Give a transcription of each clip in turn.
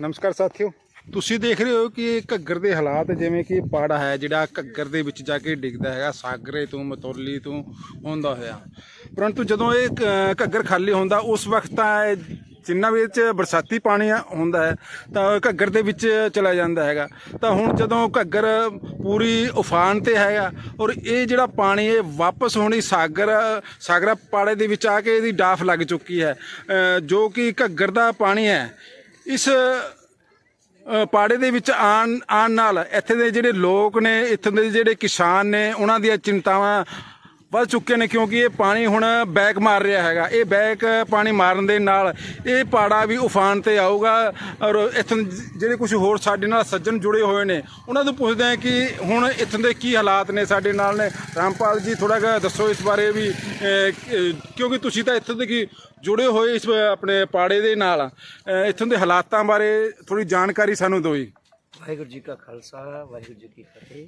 ਨਮਸਕਾਰ ਸਾਥੀਓ। ਤੁਸੀਂ ਦੇਖ ਰਹੇ ਹੋ ਕਿ ਘੱਗਰ ਦੇ ਹਾਲਾਤ ਜਿਵੇਂ ਕਿ ਪਾੜਾ ਹੈ, ਜਿਹੜਾ ਘੱਗਰ ਦੇ ਵਿੱਚ ਜਾ ਕੇ ਡਿੱਗਦਾ ਹੈਗਾ, ਸਾਗਰੇ ਤੋਂ, ਮਤੌਲੀ ਤੋਂ ਹੁੰਦਾ ਹੋਇਆ। ਪਰੰਤੂ ਜਦੋਂ ਇਹ ਘੱਗਰ ਖਾਲੀ ਹੁੰਦਾ, ਉਸ ਵਕਤ ਤਾਂ ਇਹ ਜਿੰਨਾ ਵੀ ਬਰਸਾਤੀ ਪਾਣੀ ਹੁੰਦਾ ਹੈ, ਤਾਂ ਘੱਗਰ ਦੇ ਵਿੱਚ ਚਲਾ ਜਾਂਦਾ ਹੈਗਾ। ਤਾਂ ਹੁਣ ਜਦੋਂ ਘੱਗਰ ਪੂਰੀ ਉਫਾਨ ਤੇ ਹੈਗਾ ਔਰ ਇਹ ਜਿਹੜਾ ਪਾਣੀ ਇਹ ਵਾਪਸ ਹੋਣੀ ਸਾਗਰ, ਸਾਗਰਾ ਪਾੜੇ ਦੇ ਵਿੱਚ ਆ ਕੇ ਇਹਦੀ ਡਾਫ ਲੱਗ ਚੁੱਕੀ ਹੈ ਜੋ ਕਿ ਘੱਗਰ ਦਾ ਪਾਣੀ ਹੈ ਇਸ ਪਾੜੇ ਦੇ ਵਿੱਚ ਆਣ ਆਣ ਨਾਲ ਇੱਥੇ ਦੇ ਜਿਹੜੇ ਲੋਕ ਨੇ, ਇੱਥੋਂ ਦੇ ਜਿਹੜੇ ਕਿਸਾਨ ਨੇ, ਉਹਨਾਂ ਦੀਆਂ ਚਿੰਤਾਵਾਂ ਵੱਧ ਚੁੱਕੇ ਨੇ ਕਿਉਂਕਿ ਇਹ ਪਾਣੀ ਹੁਣ ਬੈਕ ਮਾਰ ਰਿਹਾ ਹੈਗਾ। ਇਹ ਬੈਕ ਪਾਣੀ ਮਾਰਨ ਦੇ ਨਾਲ ਇਹ ਪਾੜਾ ਵੀ ਉਫਾਨ ਤੇ ਆਊਗਾ ਔਰ ਇੱਥੋਂ ਜਿਹੜੇ ਕੁਝ ਹੋਰ ਸਾਡੇ ਨਾਲ ਸੱਜਣ ਜੁੜੇ ਹੋਏ ਨੇ, ਉਹਨਾਂ ਨੂੰ ਪੁੱਛਦੇ ਆ ਕਿ ਹੁਣ ਇੱਥੋਂ ਦੇ ਕੀ ਹਾਲਾਤ ਨੇ ਸਾਡੇ ਨਾਲ ਨੇ। ਰਾਮਪਾਲ ਜੀ ਥੋੜਾ ਜਿਹਾ ਦੱਸੋ ਇਸ ਬਾਰੇ ਵੀ ਕਿਉਂਕਿ ਤੁਸੀਂ ਤਾਂ ਇੱਥੋਂ ਦੇ ਕੀ ਜੁੜੇ ਹੋਏ ਇਸ ਆਪਣੇ ਪਾੜੇ ਦੇ ਨਾਲ। ਇੱਥੋਂ ਦੇ ਹਾਲਾਤਾਂ ਬਾਰੇ ਥੋੜੀ ਜਾਣਕਾਰੀ ਸਾਨੂੰ ਦਿਓ ਜੀ। ਵਾਹਿਗੁਰੂ ਜੀ ਕਾ ਖਾਲਸਾ, ਵਾਹਿਗੁਰੂ ਜੀ ਕੀ ਫਤਿਹ।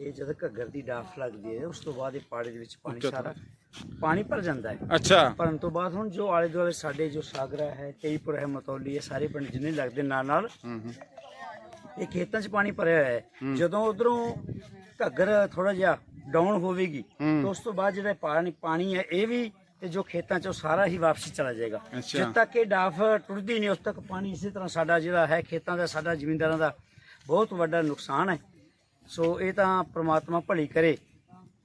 ਇਹ ਜਦ ਘੱਗਰ ਦੀ ਡਾਫ ਲੱਗਦੀ ਹੈ ਉਸ ਤੋਂ ਬਾਅਦ ਇਹ ਪਾੜੇ ਦੇ ਵਿੱਚ ਪਾਣੀ ਸਾਰਾ ਪਾਣੀ ਭਰ ਜਾਂਦਾ ਹੈ। ਅੱਛਾ। ਭਰਨ ਤੋਂ ਬਾਅਦ ਹੁਣ ਜੋ ਆਲੇ ਦੁਆਲੇ ਸਾਡੇ ਜੋ ਸਾਗਰਾ ਹੈ ਤੇਈਪੁਰ ਹੈ ਮਤੌਲੀ ਹੈ ਸਾਰੇ ਪਿੰਡ ਜਿੰਨੇ ਲੱਗਦੇ ਨਾਲ ਨਾਲ ਇਹ ਖੇਤਾਂ 'ਚ ਪਾਣੀ ਭਰਿਆ ਹੋਇਆ ਹੈ। ਜਦੋਂ ਉਧਰੋਂ ਘੱਗਰ ਥੋੜਾ ਜਿਹਾ ਡਾਊਨ ਹੋਵੇਗੀ ਤਾਂ ਉਸ ਤੋਂ ਬਾਅਦ ਜਿਹੜਾ ਪਾਣੀ ਪਾਣੀ ਹੈ ਇਹ ਵੀ ਤੇ ਜੋ ਖੇਤਾਂ 'ਚੋਂ ਸਾਰਾ ਹੀ ਵਾਪਸੀ ਚਲਾ ਜਾਏਗਾ। ਜਦ ਤੱਕ ਇਹ ਡਾਫ ਟੁੱਟਦੀ ਨਹੀਂ ਉਸ ਤੱਕ ਪਾਣੀ ਇਸੇ ਤਰ੍ਹਾਂ ਸਾਡਾ ਜਿਹੜਾ ਹੈ ਖੇਤਾਂ ਦਾ ਸਾਡਾ ਜ਼ਿਮੀਂਦਾਰਾਂ ਦਾ ਬਹੁਤ ਵੱਡਾ ਨੁਕਸਾਨ ਹੈ। ਸੋ ਇਹ ਤਾਂ ਪ੍ਰਮਾਤਮਾ ਭਲੀ ਕਰੇ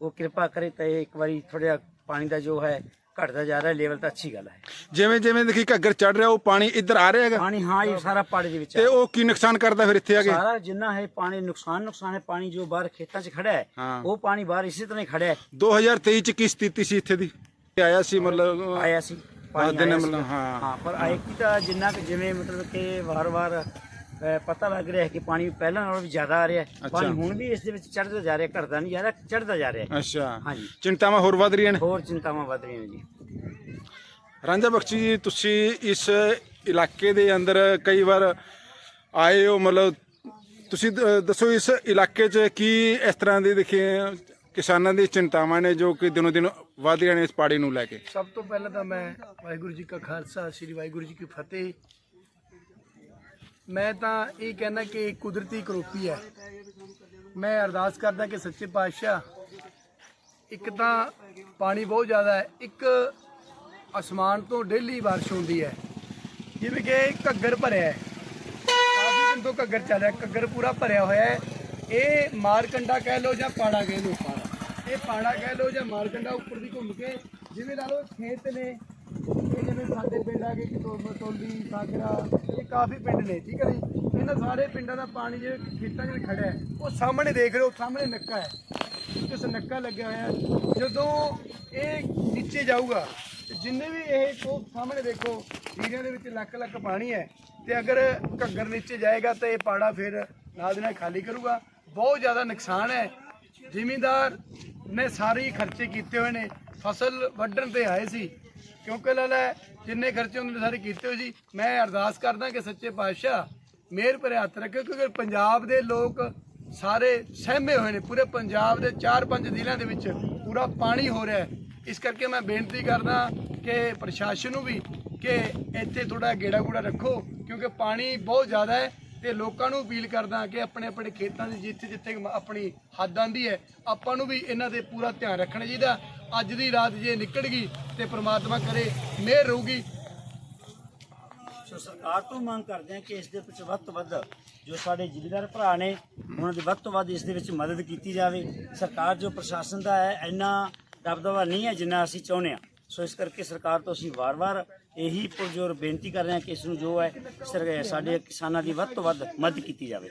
ਉਹ ਕਿਰਪਾ ਕਰੇ ਤਾਂ ਇਹ ਇੱਕ ਵਾਰੀ ਥੋੜਾ ਪਾਣੀ ਦਾ ਜੋ ਹੈ ਘਟਦਾ ਜਾ ਰਿਹਾ ਲੈਵਲ ਤਾਂ ਅੱਛੀ ਗੱਲ ਹੈ ਜਿਵੇਂ ਜਿਵੇਂ ਦੇਖੀ ਘੱਗਰ ਚੜ ਰਿਹਾ ਉਹ ਪਾਣੀ ਇੱਧਰ ਆ ਰਿਹਾ ਹੈਗਾ ਪਾਣੀ ਹਾਂ ਇਹ ਸਾਰਾ ਪਾੜੇ ਦੇ ਵਿੱਚ ਤੇ ਉਹ ਕੀ ਨੁਕਸਾਨ ਕਰਦਾ ਫਿਰ ਇੱਥੇ ਆ ਕੇ ਸਾਰਾ ਜਿੰਨਾ ਹੈ ਪਾਣੀ ਨੁਕਸਾਨ ਨੁਕਸਾਨ ਹੈ ਪਾਣੀ ਜੋ ਬਾਹਰ ਖੇਤਾਂ 'ਚ ਖੜਾ ਹੈ ਹਾਂ। ਉਹ ਪਾਣੀ ਬਾਹਰ ਇਸੇ ਤਰ੍ਹਾਂ ਹੀ ਖੜਾ ਹੈ 2023 ਚ ਕੀ ਸਥਿਤੀ ਸੀ ਇੱਥੇ ਦੀ ਆਇਆ ਸੀ ਮਤਲਬ ਆਇਆ ਸੀ ਪਾਣੀ ਦਿਨ ਆਇਆ ਮਤਲਬ, ਸੀਗਾ। ਹਾਂ। ਹਾਂ ਪਰ ਆਏ ਕੀ ਤਾਂ ਜਿੰਨਾ ਕਿ ਜਿਵੇਂ ਮਤਲਬ ਕਿ ਵਾਰ-ਵਾਰ ਪਤਾ ਲੱਗ ਰਿਹਾ ਹੈ ਕਿ ਪਾਣੀ ਪਹਿਲਾਂ ਨਾਲੋਂ ਵੀ ਜ਼ਿਆਦਾ ਆ ਰਿਹਾ ਹੈ। ਪਾਣੀ ਹੁਣ ਵੀ ਇਸ ਦੇ ਵਿੱਚ ਚੜ੍ਹਦਾ ਜਾ ਰਿਹਾ ਘਟਦਾ ਨਹੀਂ ਜਾ ਰਿਹਾ ਚੜ੍ਹਦਾ ਜਾ ਰਿਹਾ ਹੈ। ਅੱਛਾ। ਹਾਂਜੀ। ਚਿੰਤਾਵਾਂ ਹੋਰ ਵੱਧ ਰਹੀਆਂ ਨੇ? ਹੋਰ ਚਿੰਤਾਵਾਂ ਵੱਧ ਰਹੀਆਂ ਨੇ ਜੀ। ਰਾਂਝਾ ਬਖਸ਼ੀ ਜੀ ਤੁਸੀਂ ਇਸ ਇਲਾਕੇ ਦੇ ਅੰਦਰ ਕਈ ਵਾਰ ਆਏ ਹੋ ਮਤਲਬ ਤੁਸੀਂ ਦ- ਦੱਸੋ ਇਸ ਇਲਾਕੇ 'ਚ ਕੀ ਇਸ ਤਰ੍ਹਾਂ ਦੀ ਦੇਖੇ ਕਿਸਾਨਾਂ ਦੀ ਚਿੰਤਾਵਾਂ ਨੇ ਜੋ ਕਿ ਦਿਨੋ ਦਿਨ ਵਧ ਰਹੀਆਂ ਨੇ ਇਸ ਪਾੜੀ ਨੂੰ ਲੈ ਕੇ? ਸਭ ਤੋਂ ਪਹਿਲਾਂ ਤਾਂ ਮੈਂ ਵਾਹਿਗੁਰੂ ਜੀ ਕਾ ਖਾਲਸਾ ਸ੍ਰੀ ਵਾਹਿਗੁਰੂ ਜੀ ਕੀ ਫਤਿਹ। ਮੈਂ ਤਾਂ ਇਹ ਕਹਿਣਾ ਕਿ ਕੁਦਰਤੀ ਕਰੋਪੀ ਹੈ। ਮੈਂ ਅਰਦਾਸ ਕਰਦਾ ਕਿ ਸੱਚੇ ਪਾਤਸ਼ਾਹ, ਇੱਕ ਤਾਂ ਪਾਣੀ ਬਹੁਤ ਜ਼ਿਆਦਾ ਹੈ, ਇੱਕ ਅਸਮਾਨ ਤੋਂ ਡੇਲੀ ਬਾਰਿਸ਼ ਹੁੰਦੀ ਹੈ। ਜਿਵੇਂ ਕਿ ਘੱਗਰ ਭਰਿਆ ਹੈ। ਕਾਫੀ ਦਿਨ ਤੋਂ ਘੱਗਰ ਚੱਲ ਰਿਹਾ, ਘੱਗਰ ਪੂਰਾ ਭਰਿਆ ਹੋਇਆ ਹੈ। ਇਹ ਮਾਰਕੰਡਾ ਕਹਿ ਲਓ ਜਾਂ ਪਾੜਾ ਕਹਿ ਲਓ। ਪਾੜਾ ਇਹ ਪਾੜਾ ਕਹਿ ਲਓ ਜਾਂ ਮਾਰਕੰਡਾ ਉੱਪਰ ਦੀ ਘੁੰਮ ਕੇ, ਜਿਵੇਂ ਲਾ ਲਓ ਖੇਤ ਨੇ ਜਿਵੇਂ ਸਾਡੇ ਪਿੰਡ ਆ ਸਾਗਰਾ, ਇਹ ਕਾਫੀ ਪਿੰਡ ਨੇ, ਠੀਕ ਹੈ ਜੀ? ਇਹਨਾਂ ਸਾਰੇ ਪਿੰਡਾਂ ਦਾ ਪਾਣੀ ਜਿਹੜੇ ਖੇਤਾਂ 'ਚ ਖੜਾ ਹੈ, ਉਹ ਸਾਹਮਣੇ ਦੇਖ ਰਹੇ ਹੋ, ਸਾਹਮਣੇ ਨੱਕਾ ਹੈ। ਇਸ ਨੱਕਾ ਲੱਗਿਆ ਹੋਇਆ ਹੈ। ਜਦੋਂ ਇਹ ਨੀਚੇ ਜਾਊਗਾ ਜਿੰਨੇ ਵੀ ਇਹ ਉਹ ਸਾਹਮਣੇ ਦੇਖੋ, ਹੀਰਿਆਂ ਦੇ ਵਿੱਚ ਲੱਖ ਲੱਖ ਪਾਣੀ ਹੈ। ਤੇ ਅਗਰ ਘੱਗਰ ਨੀਚੇ ਜਾਏਗਾ, ਤਾਂ ਇਹ ਪਾੜਾ ਫਿਰ ਨਾਲ ਦੇ ਨਾਲ ਖਾਲੀ ਕਰੂਗਾ। ਬਹੁਤ ਜ਼ਿਆਦਾ ਨੁਕਸਾਨ ਹੈ। ਜ਼ਿਮੀਂਦਾਰ ਨੇ ਸਾਰੇ ਹੀ ਖਰਚੇ ਕੀਤੇ ਹੋਏ ਨੇ। ਫਸਲ ਵੱਢਣ ਤੇ ਆਏ ਸੀ। ਕਿਉਂਕਿ ਲਾਲਾ ਜਿੰਨੇ ਖਰਚੇ ਉਹਨਾਂ ਨੇ ਸਾਰੇ ਕੀਤੇ ਹੋਏ ਸੀ, ਮੈਂ ਅਰਦਾਸ ਕਰਦਾ ਕਿ ਸੱਚੇ ਪਾਤਸ਼ਾਹ ਮਿਹਰ ਭਰੇ ਹੱਥ ਰੱਖੇ ਕਿਉਂਕਿ ਪੰਜਾਬ ਦੇ ਲੋਕ ਸਾਰੇ ਸਹਿਮੇ ਹੋਏ ਨੇ। ਪੂਰੇ ਪੰਜਾਬ ਦੇ 4-5 ਜ਼ਿਲ੍ਹਿਆਂ ਦੇ ਵਿੱਚ ਪੂਰਾ ਪਾਣੀ ਹੋ ਰਿਹਾ ਹੈ। ਇਸ ਕਰਕੇ ਮੈਂ ਬੇਨਤੀ ਕਰਦਾ ਕਿ ਪ੍ਰਸ਼ਾਸਨ ਨੂੰ ਵੀ ਕਿ ਇੱਥੇ ਥੋੜਾ ਗੇੜਾ ਗੂੜਾ ਰੱਖੋ, ਕਿਉਂਕਿ ਪਾਣੀ ਬਹੁਤ ਜ਼ਿਆਦਾ ਹੈ ਤੇ ਲੋਕਾਂ ਨੂੰ ਅਪੀਲ ਕਰਦਾ ਕਿ ਆਪਣੇ ਆਪਣੇ ਖੇਤਾਂ ਦੀ ਜਿੱਥੇ ਜਿੱਥੇ ਆਪਣੀ ਹੱਦ ਆਂਦੀ ਹੈ, ਆਪਾਂ ਨੂੰ ਵੀ ਇਹਨਾਂ ਦੇ ਪੂਰਾ ਧਿਆਨ ਰੱਖਣਾ ਚਾਹੀਦਾ। ਅੱਜ ਦੀ ਰਾਤ ਜੇ ਨਿਕਲ ਗਈ ਤੇ ਪ੍ਰਮਾਤਮਾ ਕਰੇ, ਮਿਹਰ ਰਹੂਗੀ। ਸੋ ਸਰਕਾਰ ਤੋਂ ਮੰਗ ਕਰਦੇ ਹਾਂ ਕਿ ਇਸ ਦੇ ਵਿੱਚ ਵੱਧ ਤੋਂ ਵੱਧ ਜੋ ਸਾਡੇ ਜ਼ਿਲ੍ਹੇਦਾਰ ਭਰਾ ਨੇ, ਉਹਨਾਂ ਦੀ ਵੱਧ ਤੋਂ ਵੱਧ ਇਸ ਦੇ ਵਿੱਚ ਮਦਦ ਕੀਤੀ ਜਾਵੇ। ਸਰਕਾਰ ਜੋ ਪ੍ਰਸ਼ਾਸਨ ਦਾ ਹੈ, ਇੰਨਾ ਦਬਦਬਾ ਨਹੀਂ ਹੈ ਜਿੰਨਾ ਅਸੀਂ ਚਾਹੁੰਦੇ ਹਾਂ। ਸੋ ਇਸ ਕਰਕੇ ਸਰਕਾਰ ਤੋਂ ਅਸੀਂ ਵਾਰ-ਵਾਰ ਇਹੀ ਪੁਰਜੋਰ ਬੇਨਤੀ ਕਰ ਰਹੇ ਹਾਂ ਕਿ ਇਸ ਨੂੰ ਜੋ ਹੈ, ਸਰ- ਸਾਡੇ ਕਿਸਾਨਾਂ ਦੀ ਵੱਧ ਤੋਂ ਵੱਧ ਮਦਦ ਕੀਤੀ ਜਾਵੇ।